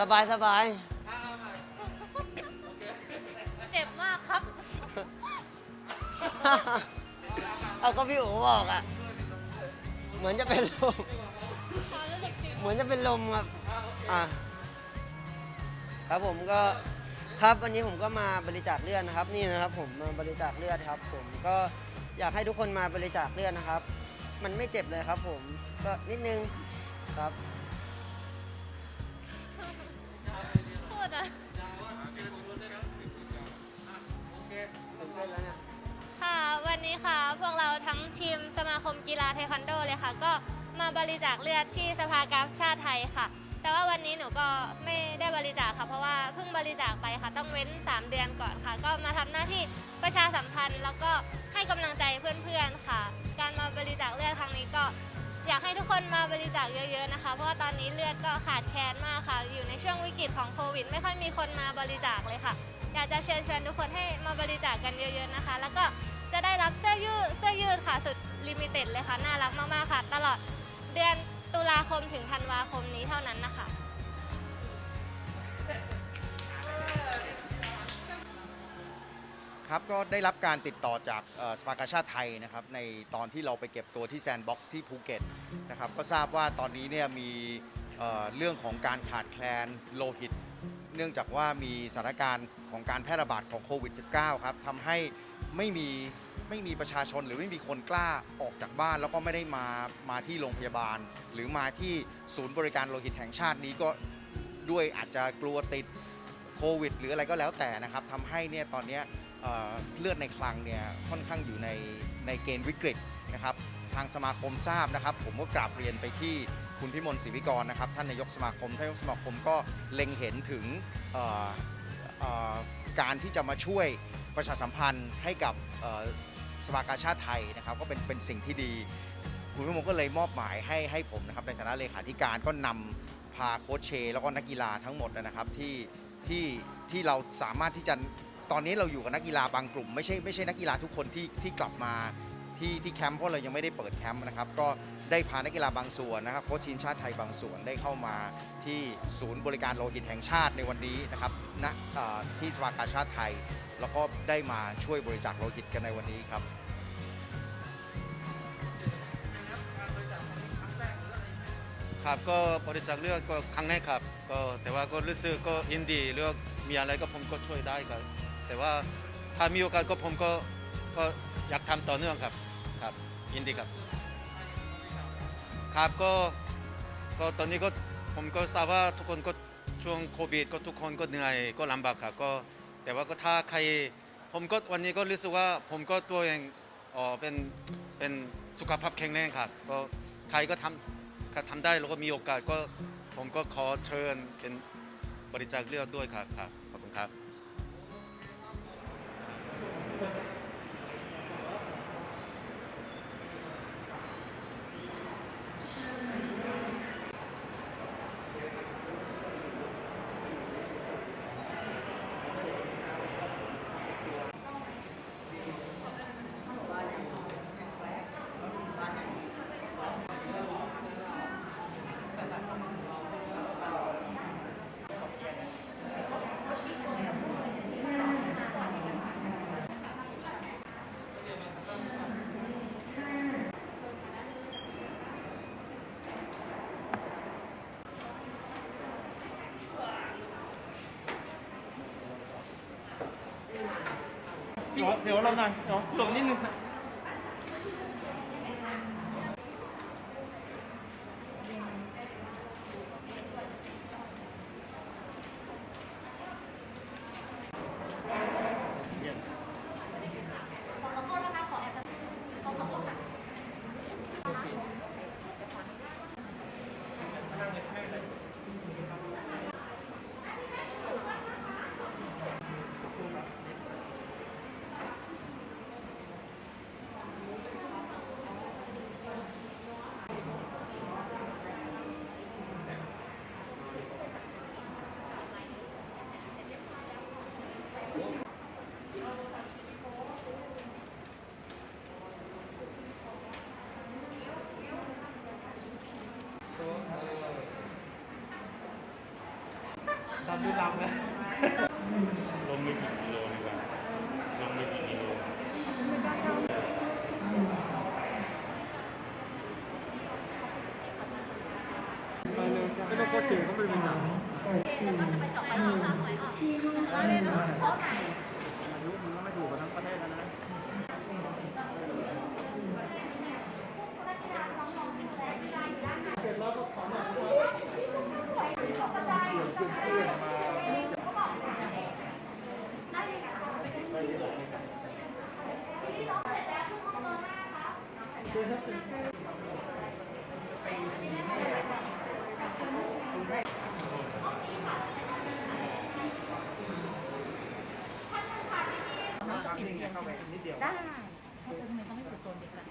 สบายสบายเจ็บมากครับเอาก็พี่โอ๋บอกอะเหมือนจะเป็นลมความรู้สึกจริงเหมือนจะเป็นลมครับ อ่าครับผมก็ครับวันนี้ผมก็มาบริจาคเลือดนะครับ นี่นะครับ ผมมาบริจาคเลือดครับ ผมก็อยากให้ทุกคนมาบริจาคเลือดนะครับ มันไม่เจ็บเลยครับ ผมก็นิดนึงครับ วกเราทั้งทีมสมาคมกีฬาเทควันโดเลยค่ะ ก็มาบริจาคเลือดที่สภากาชาติไทยค่ะ แต่ว่าวันนี้หนูก็ไม่ได้บริจาคค่ะ เพราะว่าเพิ่งบริจาคไปค่ะ ต้องเว้น 3 เดือนก่อนค่ะ ก็มาทำหน้าที่ประชาสัมพันธ์ แล้วก็ให้กำลังใจเพื่อนๆค่ะ การมาบริจาคเลือดครั้งนี้ก็อยากให้ทุกคนมาบริจาคเยอะๆนะคะ เพราะว่าตอนนี้เลือดก็ขาดแคลนมากค่ะ อยู่ในช่วงวิกฤตของโควิด ไม่ค่อยมีคนมาบริจาคเลยค่ะ อยากจะเชิญชวนทุกคนให้มาบริจาคกันเยอะๆนะคะ แล้วก็ จะได้รับเสื้อยืดเสื้อยืดค่ะสุดลิมิเต็ดเลยค่ะ น่ารักมาก ๆ ค่ะ ตลอดเดือนตุลาคมถึงธันวาคมนี้เท่านั้นนะคะ ครับก็ได้รับการติดต่อจากสภากาชาติไทยนะครับในตอนที่เราไปเก็บตัวที่แซนด์บ็อกซ์ที่ภูเก็ตนะครับก็ทราบว่าตอนนี้เนี่ยมีเอ่อเรื่องของการขาดแคลนโลหิต เนื่องจากว่ามีสถานการณ์ของการแพร่ระบาดของโควิด -19 ครับทำให้ ไม่มีไม่มีประชาชนหรือไม่มีคนกล้าออกจากบ้าน แล้วก็ไม่ได้มามาที่โรงพยาบาล หรือมาที่ศูนย์บริการโลหิตแห่งชาตินี้ก็ด้วยอาจจะกลัวติดโควิด หรืออะไรก็แล้วแต่นะครับทำให้เนี่ยตอนนี้เอ่อเลือดในคลังเนี่ยค่อนข้างอยู่ในในเกณฑ์วิกฤตนะครับทางสมาคมทราบนะครับ ผมก็กราบเรียนไปที่คุณพิมลศรีวิกรนะครับท่านนายกสมาคมท่านนายกสมาคมก็เล็งเห็นถึงเอ่อเอ่อการที่จะมาช่วย ประชาสัมพันธ์ให้กับสภากาชาติไทยนะครับก็เป็นเป็นสิ่งที่ดี คุณพิมลก็เลยมอบหมายให้ให้ผมนะครับในฐานะเลขาธิการก็นำพาโค้ชเช แล้วก็นักกีฬาทั้งหมดนะครับที่ที่ที่เราสามารถที่จะตอนนี้เราอยู่กับนักกีฬาบางกลุ่ม ไม่ใช่ไม่ใช่นักกีฬาทุกคนที่ที่กลับมาที่ที่แคมป์เพราะเรายังไม่ได้เปิดแคมป์นะครับก็ได้พานักกีฬาบางส่วนนะครับโค้ชทีมชาติไทยบางส่วนได้เข้ามาที่ศูนย์บริการโลหิตแห่งชาติในวันนี้นะครับณที่สภากาชาติไทย แล้วก็ได้มาช่วยบริจาคโลหิตกันในวันนี้ครับ ครับก็บริจาคเลือดก็ครั้งแรกครับก็แต่ว่าก็รู้สึกก็ยินดีเลือกมีอะไรก็ผมก็ช่วยได้ครับ แต่ว่าถ้ามีโอกาสก็ผมก็ก็อยากทำต่อเนื่องครับครับ ยินดีครับ ครับก็ก็ตอนนี้ก็ผมก็ทราบว่าทุกคนก็ช่วงโควิด ก็ทุกคนก็เหนื่อยก็ลำบากครับก็ แต่ว่าก็ถ้าใคร ผมก็วันนี้ก็รู้สึกว่าผมก็ตัวเองอ๋อเป็นเป็นสุขภาพแข็งแรงครับก็ใครก็ทำถ้าทำได้แล้วก็มีโอกาสก็ผมก็ขอเชิญเป็นบริจาคเลือดด้วยครับครับขอบคุณครับ เดี๋ยวเดี๋ยวเราหน่อยเดี๋ยวหลบนิดนึงตอ นดูลำนะลงไปกี่กิโลดีกว่าลงไปกี่กิโลไปเลยไม่ต้องก็ถือก็ไม่เป็นหนังอายุมันก็ไม่ถูกกับทั้งประเทศ นิดเดียวได้เขาจะทำไมต้องให้ตัวตนเด็กล่ะ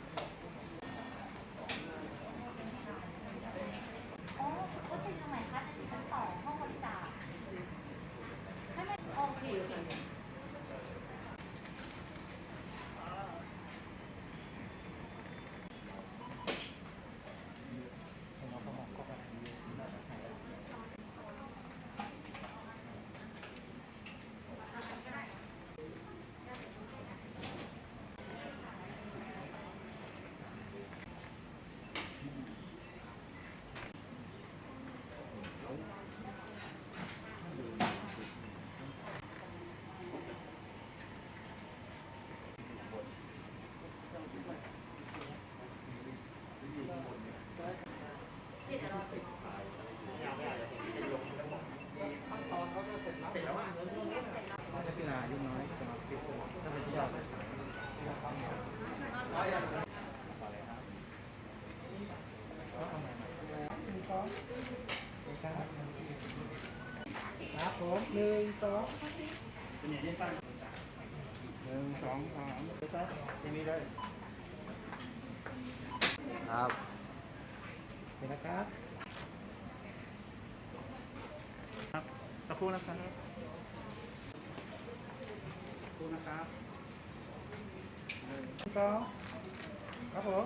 แล้วนะครับผมหนึ่งสองเป็นอย่างนี้ป่ะหนึ่งสองสามเดี๋ยวไปทีนี้เลยครับเห็นนะครับสัก ครู่นะครับครู่นะครับหนึ่งสองครับผม